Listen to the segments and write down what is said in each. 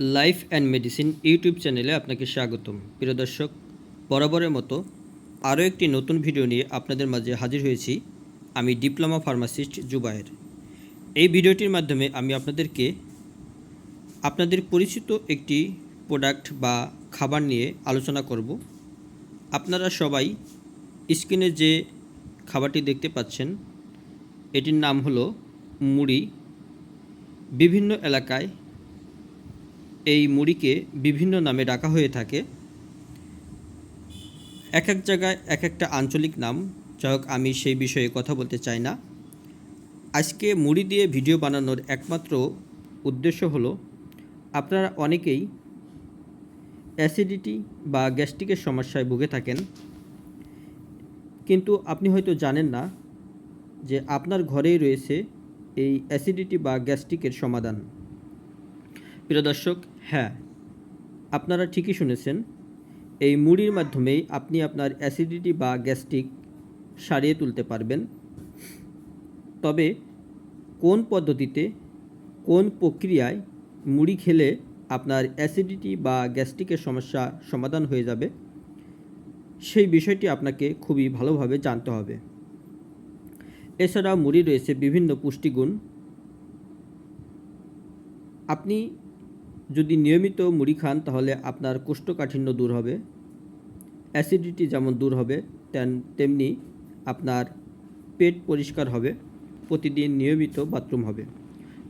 Life and medicine YouTube চ্যানেলে আপনাকে স্বাগতম। প্রিয় দর্শক, বরাবরের মতো আরও একটি নতুন ভিডিও নিয়ে আপনাদের মাঝে হাজির হয়েছি আমি ডিপ্লোমা ফার্মাসিস্ট জুবায়ের। এই ভিডিওটির মাধ্যমে আমি আপনাদেরকে আপনাদের পরিচিত একটি প্রোডাক্ট বা খাবার নিয়ে আলোচনা করব। আপনারা সবাই স্ক্রিনে যে খাবারটি দেখতে পাচ্ছেন, এটির নাম হলো মুড়ি। বিভিন্ন এলাকায় এই মুড়িকে বিভিন্ন নামে ডাকা হয়ে থাকে। এক এক জায়গায় এক একটা আঞ্চলিক নাম। যাই হোক, আমি সেই বিষয়ে কথা বলতে চাই না। আজকে মুড়ি দিয়ে ভিডিও বানানোর একমাত্র উদ্দেশ্য হলো, আপনারা অনেকেই অ্যাসিডিটি বা গ্যাস্ট্রিকের সমস্যায় ভুগে থাকেন। কিন্তু আপনি হয়তো জানেন না যে আপনার ঘরেই রয়েছে এই অ্যাসিডিটি বা গ্যাস্ট্রিকের সমাধান। প্রিয় দর্শক হ্যাঁ আপনারা ঠিকই শুনেছেন, এই মুড়ির মাধ্যমেই আপনি আপনার অ্যাসিডিটি বা গ্যাস্ট্রিক সারিয়ে তুলতে পারবেন। তবে কোন পদ্ধতিতে, কোন প্রক্রিয়ায় মুড়ি খেলে আপনার অ্যাসিডিটি বা গ্যাস্ট্রিকের সমস্যা সমাধান হয়ে যাবে, সেই বিষয়টি আপনাকে খুবই ভালোভাবে জানতে হবে। এছাড়া মুড়ি রয়েছে বিভিন্ন পুষ্টিগুণ। আপনি যদি নিয়মিত মুড়ি খান, তাহলে আপনার কোষ্ঠকাঠিন্য দূর হবে, অ্যাসিডিটি যেমন দূর হবে, তেন, তেমনি আপনার পেট পরিষ্কার হবে, প্রতিদিন নিয়মিত বাথরুম হবে।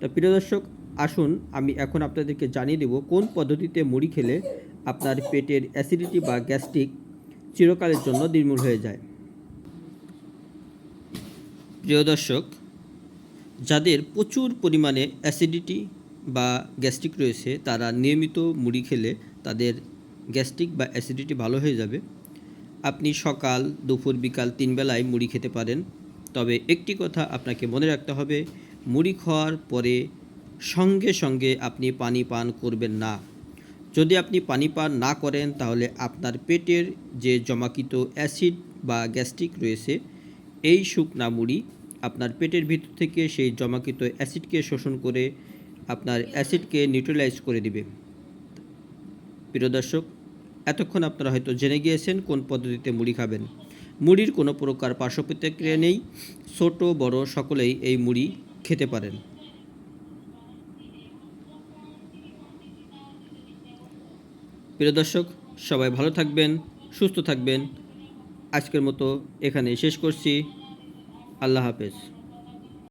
তো প্রিয় দর্শক, আসুন আমি এখন আপনাদেরকে জানিয়ে দেব কোন পদ্ধতিতে মুড়ি খেলে আপনার পেটের অ্যাসিডিটি বা গ্যাস্ট্রিক চিরকালের জন্য নির্মূল হয়ে যায়। প্রিয় দর্শক, যাদের প্রচুর পরিমাণে অ্যাসিডিটি বা গ্যাস্ট্রিক রয়েছে, তারা নিয়মিত মুড়ি খেলে তাদের গ্যাস্ট্রিক বা অ্যাসিডিটি ভালো হয়ে যাবে। আপনি সকাল, দুপুর, বিকাল তিন বেলায় মুড়ি খেতে পারেন। তবে একটি কথা আপনাকে মনে রাখতে হবে, মুড়ি খাওয়ার পরে সঙ্গে সঙ্গে আপনি পানি পান করবেন না। যদি আপনি পানি পান না করেন, তাহলে আপনার পেটের যে জমাকৃত অ্যাসিড বা গ্যাস্ট্রিক রয়েছে, এই শুকনা মুড়ি আপনার পেটের ভিতর থেকে সেই জমাকৃত অ্যাসিডকে শোষণ করে আপনার অ্যাসিডকে নিউট্রালাইজ করে দিবে। প্রিয় দর্শক, এতক্ষণ আপনারা হয়তো জেনে গিয়েছেন কোন পদ্ধতিতে মুড়ি খাবেন। মুড়ির কোনো প্রকার পার্শ্ব প্রতিক্রিয়া নেই। ছোট, বড় সকলেই এই মুড়ি খেতে পারেন। প্রিয় দর্শক, সবাই ভালো থাকবেন, সুস্থ থাকবেন। আজকের মতো এখানে শেষ করছি। আল্লাহ হাফেজ।